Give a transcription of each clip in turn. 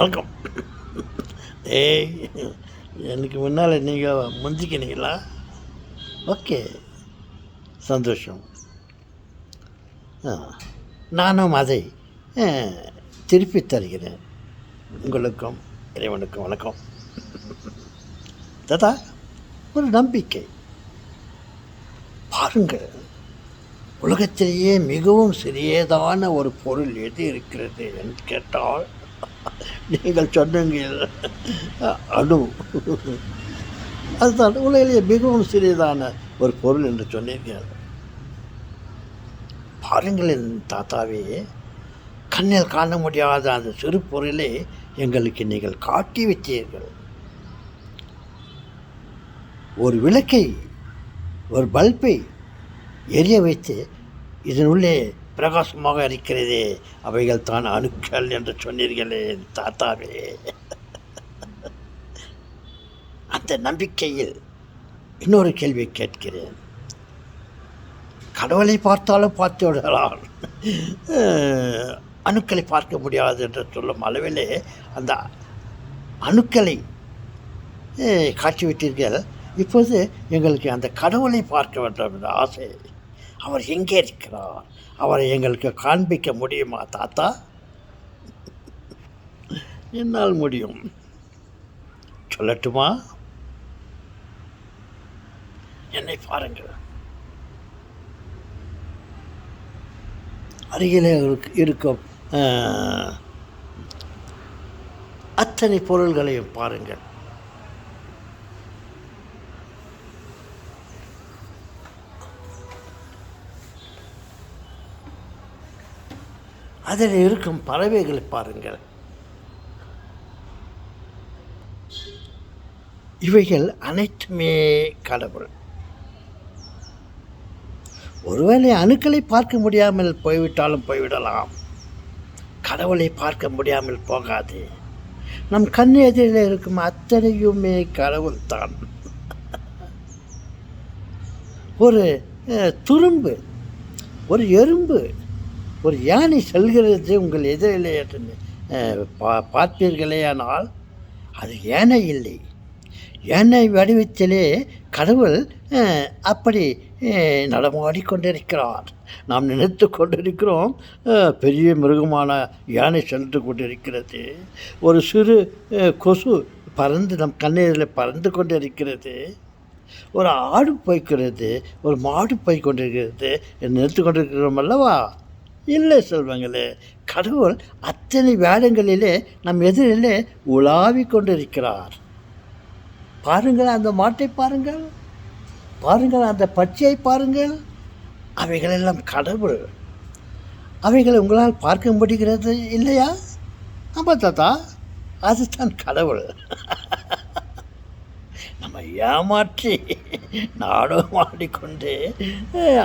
வணக்கம். ஏய் எனக்கு முன்னால் நீங்கள் முந்திக்கினீங்களா ஓகே. சந்தோஷம். நானும் அதை திருப்பி தருகிறேன். உங்களுக்கும் இறைவனுக்கும் வணக்கம். ததா ஒரு நம்பிக்கை. பாருங்கள் உலகத்திலேயே மிகவும் சிறியதான ஒரு பொருள் எது இருக்கிறது என்று கேட்டால் நீங்கள் சொன்னீங்கள். அணு அதுதான் உலகிலேயே மிகவும் சிறியதான ஒரு பொருள் என்று சொன்னீர்கள். பாருங்களேன் தாத்தாவே கண்ணில் காண முடியாத அந்த சிறு பொருளை எங்களுக்கு நீங்கள் காட்டி வைத்தீர்கள் ஒரு விளக்கை ஒரு பல்பை எரிய வைத்து இதனுள்ளே பிரகாசமாக இருக்கிறதே. அவைகள் தான் அணுக்கள் என்று சொன்னீர்களே தாத்தாவே. அந்த நம்பிக்கையில் இன்னொரு கேள்வி கேட்கிறேன். கடவுளை பார்த்தாலும் பார்த்து விடலாம் அணுக்களை பார்க்க முடியாது என்று சொல்லும் அளவிலே அந்த அணுக்களை காட்சி காட்டிவிட்டீர்கள் இப்போது எங்களுக்கு அந்த கடவுளை பார்க்க வேண்டும் என்ற ஆசை. அவர் எங்கே இருக்கிறார்? அவரை எங்களுக்கு காண்பிக்க முடியுமா தாத்தா? என்னால் முடியும். சொல்லட்டுமா? என்னை பாருங்கள். அருகிலே இருக்கும் அத்தனை பொருள்களையும் பாருங்கள். அதில் இருக்கும் பறவைகளை பாருங்கள். இவைகள் அனைத்துமே கடவுள். ஒருவேளை அணுக்களை பார்க்க முடியாமல் போய்விட்டாலும் போய்விடலாம். கடவுளை பார்க்க முடியாமல் போகாது. நம் கண் எதிரில் இருக்கும் அத்தனையுமே கடவுள் தான் ஒரு துரும்பு ஒரு எறும்பு ஒரு யானை செல்கிறது உங்கள் எதிரிலே என்று பா பார்ப்பீர்களேயானால் அது யானை இல்லை. யானை வடிவத்திலே கடவுள் அப்படி நடமாடி கொண்டிருக்கிறார். நாம் நினைத்து கொண்டிருக்கிறோம் பெரிய மிருகமான யானை சென்று கொண்டிருக்கிறது. ஒரு சிறு கொசு பறந்து நம் கண்ணீரில் பறந்து கொண்டிருக்கிறது. ஒரு ஆடு போய்க்கிறது ஒரு மாடு போய் கொண்டிருக்கிறது. நினைத்து கொண்டிருக்கிறோம் அல்லவா? இல்லை செல்வங்களே கடவுள் அத்தனை வேடங்களிலே நம் எதிரிலே உலாவிக் கொண்டிருக்கிறார். பாருங்கள் அந்த மாட்டை பாருங்கள் பாருங்கள் அந்த பட்சியை பாருங்கள். அவைகளெல்லாம் கடவுள். அவைகளை உங்களால் பார்க்க முடிகிறது இல்லையா? ஆமாம் தாத்தா அதுதான் கடவுள். நம்ம ஏமாற்றி நாடகம் ஆடிக்கொண்டு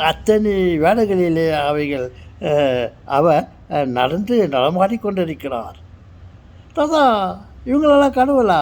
அத்தனை வேலைகளிலே அவைகள் அவர் நடந்து நடமாடிக்கொண்டிருக்கிறார் தாதா இவங்களெல்லாம் கடவுளா?